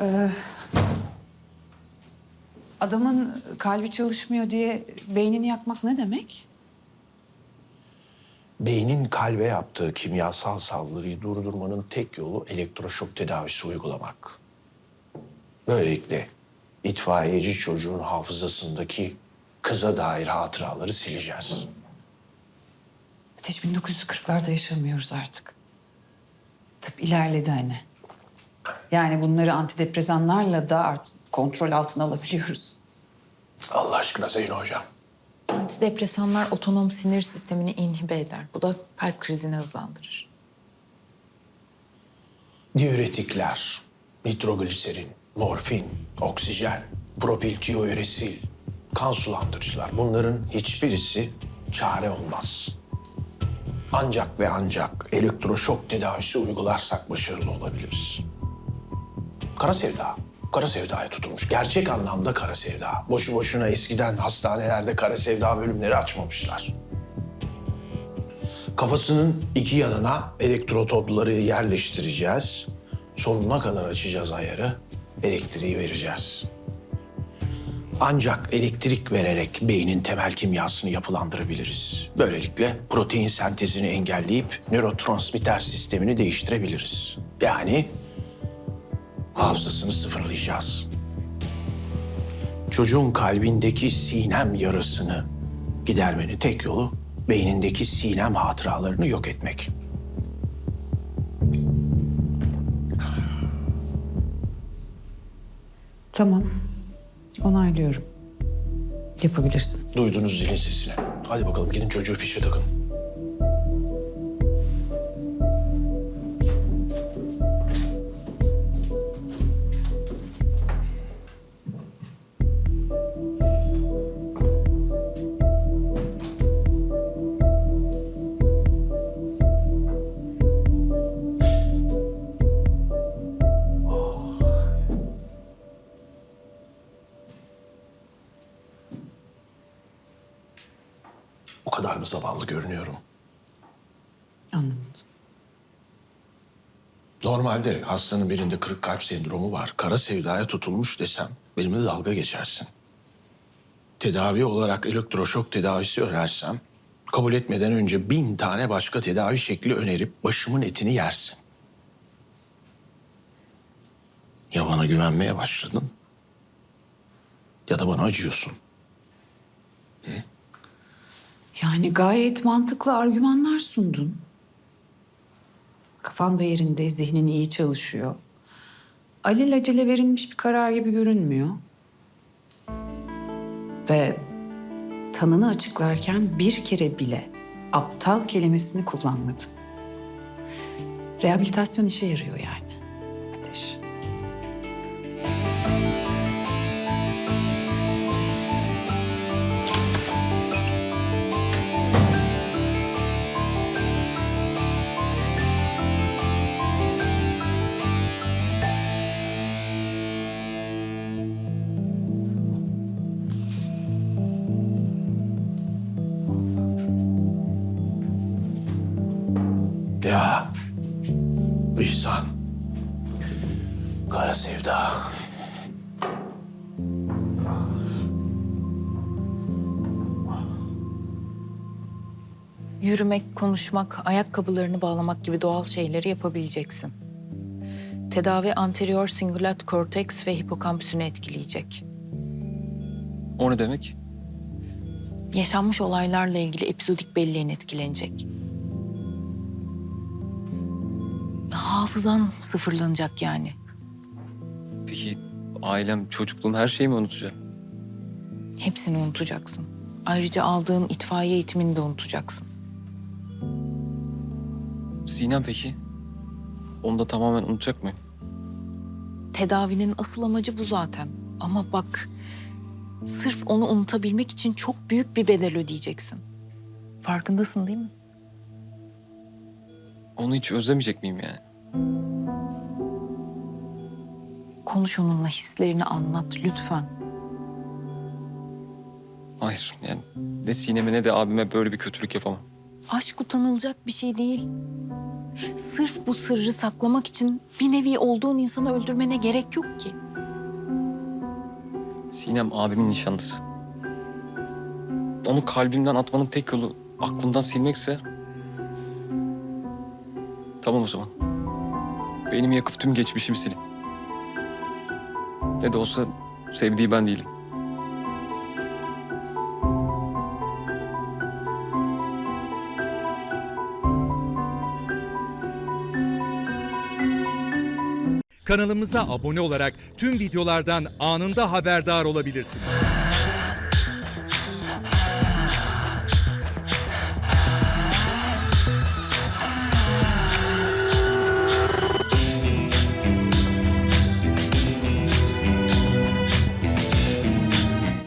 Ee, adamın kalbi çalışmıyor diye beynini yakmak ne demek? Beynin kalbe yaptığı kimyasal saldırıyı durdurmanın tek yolu elektroşok tedavisi uygulamak. Böylelikle itfaiyeci çocuğun hafızasındaki kıza dair hatıraları sileceğiz. Ateş 1940'larda yaşamıyoruz artık. Tıp ilerledi hani. Yani bunları antidepresanlarla da artık kontrol altına alabiliyoruz. Allah aşkına Zeyno Hocam. Antidepresanlar otonom sinir sistemini inhibe eder. Bu da kalp krizini hızlandırır. Diüretikler, nitrogliserin, morfin, oksijen, propiltiyoüresil, kan sulandırıcılar bunların hiçbirisi çare olmaz. Ancak ve ancak elektroşok tedavisi uygularsak başarılı olabiliriz. Kara sevda, kara sevdaya tutulmuş. Gerçek anlamda kara sevda. Boşu boşuna eskiden hastanelerde kara sevda bölümleri açmamışlar. Kafasının iki yanına elektrotodları yerleştireceğiz. Sonuna kadar açacağız ayarı, elektriği vereceğiz. Ancak elektrik vererek beynin temel kimyasını yapılandırabiliriz. Böylelikle protein sentezini engelleyip nörotransmitter sistemini değiştirebiliriz. Yani hafızasını sıfırlayacağız. Çocuğun kalbindeki sinem yarasını gidermenin tek yolu beynindeki sinem hatıralarını yok etmek. Tamam. Onaylıyorum. Yapabilirsiniz. Duydunuz zilin sesini. Hadi bakalım gidin çocuğu fişe takın. O kadar mı zavallı görünüyorum? Anlamadım. Normalde hastanın birinde kırık kalp sendromu var. Kara sevdaya tutulmuş desem benimle dalga geçersin. Tedavi olarak elektroşok tedavisi önersem kabul etmeden önce bin tane başka tedavi şekli önerip başımın etini yersin. Ya bana güvenmeye başladın ya da bana acıyorsun. Yani gayet mantıklı argümanlar sundun. Kafan da yerinde, zihnin iyi çalışıyor. Alelacele verilmiş bir karar gibi görünmüyor. Ve tanını açıklarken bir kere bile aptal kelimesini kullanmadın. Rehabilitasyon işe yarıyor yani. Ya İhsan. Kara sevda. Yürümek, konuşmak, ayakkabılarını bağlamak gibi doğal şeyleri yapabileceksin. Tedavi anterior singulat korteks ve hipokampüsünü etkileyecek. O ne demek? Yaşanmış olaylarla ilgili epizodik belleğin etkilenecek. Hafızan sıfırlanacak yani. Peki ailem, çocukluğum her şeyi mi unutacağım? Hepsini unutacaksın. Ayrıca aldığın itfaiye eğitimini de unutacaksın. Sinem peki? Onu da tamamen unutacak mıyım? Tedavinin asıl amacı bu zaten. Ama bak, sırf onu unutabilmek için çok büyük bir bedel ödeyeceksin. Farkındasın değil mi? Onu hiç özlemeyecek miyim yani? Konuş onunla hislerini anlat lütfen. Hayır yani ne Sinem'e ne de abime böyle bir kötülük yapamam. Aşk utanılacak bir şey değil. Sırf bu sırrı saklamak için bir nevi olduğun insanı öldürmene gerek yok ki. Sinem abimin nişanlısı. Onu kalbimden atmanın tek yolu aklımdan silmekse... Tamam o zaman. Beynimi yakıp tüm geçmişimi silin. Ne de olsa sevdiği ben değilim. Kanalımıza abone olarak tüm videolardan anında haberdar olabilirsiniz.